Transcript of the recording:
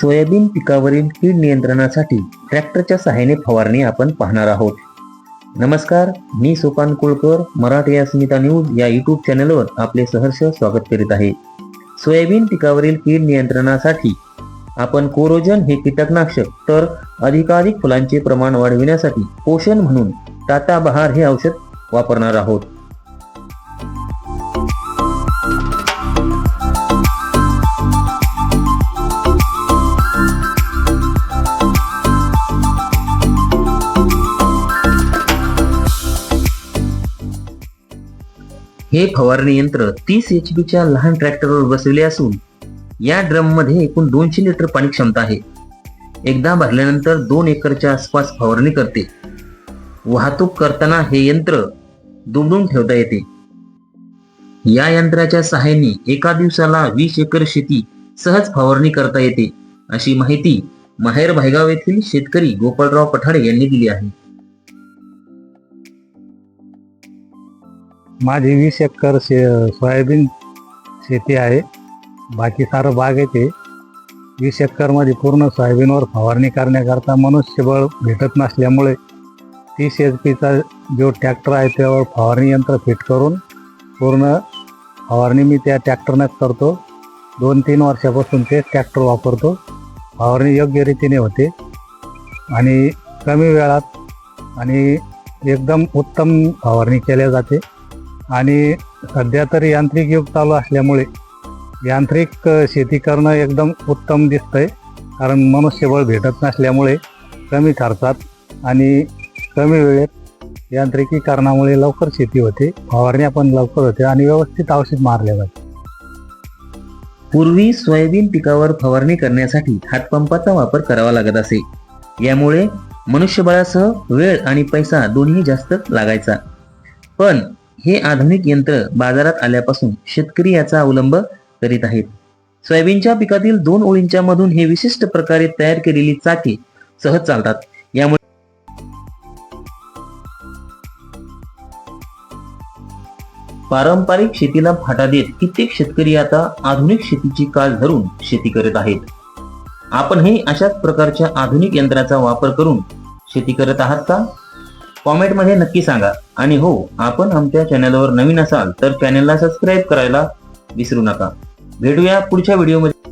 Soybean पिकावरील कीड नियंत्रणासाठी ट्रॅक्टरच्या सहाय्याने फवारणी आपण पाहणार आहोत. नमस्कार मी सोपान कुळकर मराठी अस्मिता न्यूज या यूट्यूब चॅनलवर आपले सहर्ष स्वागत करीत आहे. सोयाबीन पिकावरील कीड नियंत्रणासाठी आपण कोरोजन हे कीटकनाशक तर अधिकाधिक फुलांचे प्रमाण वाढविण्यासाठी पोषण म्हणून टाटा बहार हे औषध वापरणार आहोत. हे फवारणी यंत्र तीस एच पीच्या लहान ट्रॅक्टरवर बसविले असून या ड्रममध्ये एकूण दोनशे लिटर पाणी क्षमता आहे. एकदा भरल्यानंतर दोन एकरच्या आसपास फवारणी करते. वाहतूक करताना हे यंत्र दुमडून ठेवता येते. या यंत्राच्या सहाय्याने एका दिवसाला वीस एकर शेती सहज फवारणी करता येते अशी माहिती माहेर भायगाव येथील शेतकरी गोपाळराव पठाडे यांनी दिली आहे. माझी वीस एकर शे सोयाबीन शेती आहे. बाकी सारं बाग येते वीस एकरमध्ये पूर्ण सोयाबीनवर फवारणी करण्याकरता मनुष्यबळ भेटत नसल्यामुळे तीस एच पीचा जो ट्रॅक्टर आहे त्यावर फवारणी यंत्र फिट करून पूर्ण फवारणी मी त्या ट्रॅक्टरनंच करतो. दोन तीन वर्षापासून ते ट्रॅक्टर वापरतो. फवारणी योग्य रीतीने होते. आणि कमी वेळात आणि एकदम उत्तम फवारणी केल्या जाते. आणि सध्या तर यांत्रिक युग चालू असल्यामुळे यांत्रिक शेती करणं एकदम उत्तम दिसतंय. कारण मनुष्यबळ भेटत नसल्यामुळे कमी खर्चात आणि कमी वेळेत यांत्रिकीकरणामुळे लवकर शेती होते फवारण्या पण लवकर होते आणि व्यवस्थित औषध मारले जाते. पूर्वी सोयाबीन पिकावर फवारणी करण्यासाठी हातपंपाचा वापर करावा लागत असे. यामुळे मनुष्यबळासह वेळ आणि पैसा दोन्ही जास्त लागायचा. पण हे आधुनिक यंत्र बाजारात आल्यापासून शेतकरी याचा अवलंब करीत आहेत. सोयाबीनच्या पिकातील दोन ओळींच्या मधून हे विशिष्ट प्रकारे तयार केलेली चाके सहज चालतात. यामुळे पारंपरिक शेतीला फाटा देत कित्येक शेतकरी आता आधुनिक शेतीची काळ धरून शेती करत आहेत. आपणही अशाच प्रकारच्या आधुनिक यंत्राचा वापर करून शेती करत आहात का? कॉमेंटमध्ये नक्की सांगा. आणि हो आपण आमच्या चॅनलवर नवीन असाल तर चॅनलला सबस्क्राईब करायला विसरू नका. भेटूया पुढच्या व्हिडिओमध्ये.